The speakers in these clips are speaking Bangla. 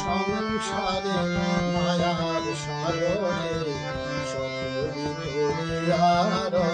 সংসারে মায়ার সাগরে সকলি দুনিয়ার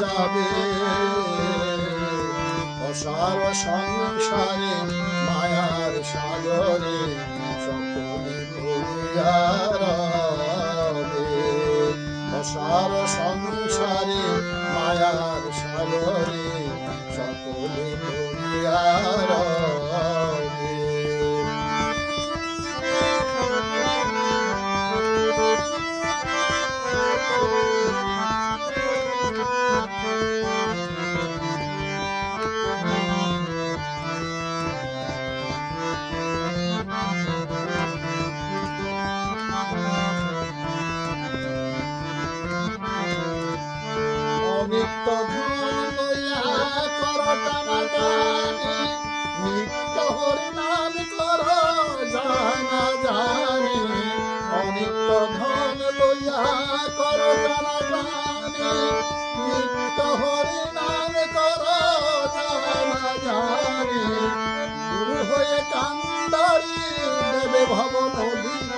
যাবে। অসার সংসারে মায়ার সাগরে অসার সংসারে মায়ার সাগরে সকলে টানাটানি নিত্য হরিনাম কর জানা জানি। অনিত্য ধন লইয়া কর টানাটানি নিত্য হরিনাম কর জানা জানি। গুরু কান্দারি দেবে ভব নদী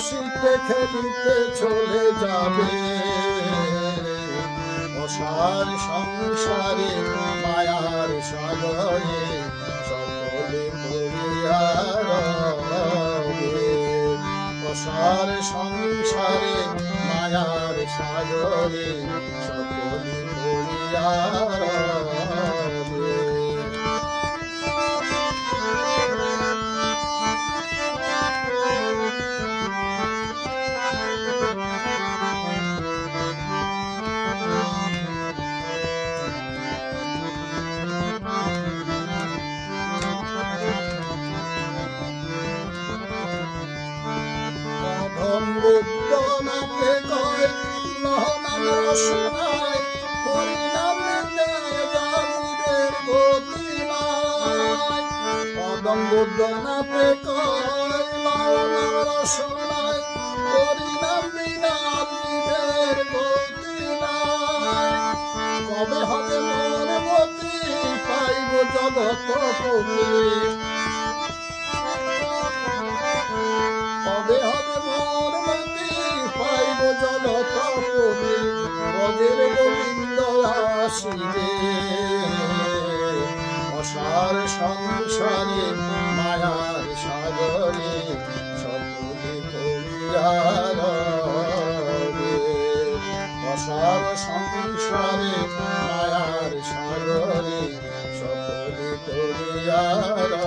আসিতে খেলিতে চলে যাবে। অসার সংসারে, মায়ার সাগরে সকলে পড়িয়ার অসার সংসারে, মায়ার সাগরে সকলে পড়িয়ার নামে কয় নহনাম রসনায় হরিনাম বিনা জীবের গতি নাই কবে হবে মন মতি পাইব জগত পতি কবে হবে মোর মতি পাইব জগত পতি বজের গোবিন্দ আসিবে অসার সংসারে, মায়ার সাগরে, সকলে করিয়ার অসার সংসারে, মায়ার সাগরে, সকলে করিয়ার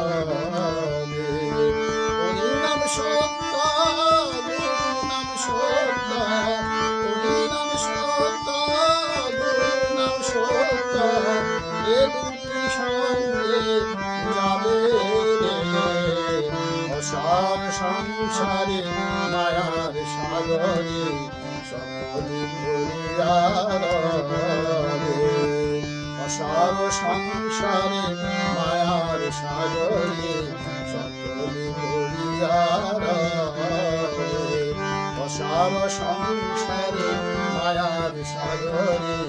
অসার সংসারে মায়ার সাগরে সকলে অসার সংসারে মায়ার সাগরে সকলে অসার সংসারে মায়ার সাগরে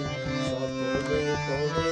সকলে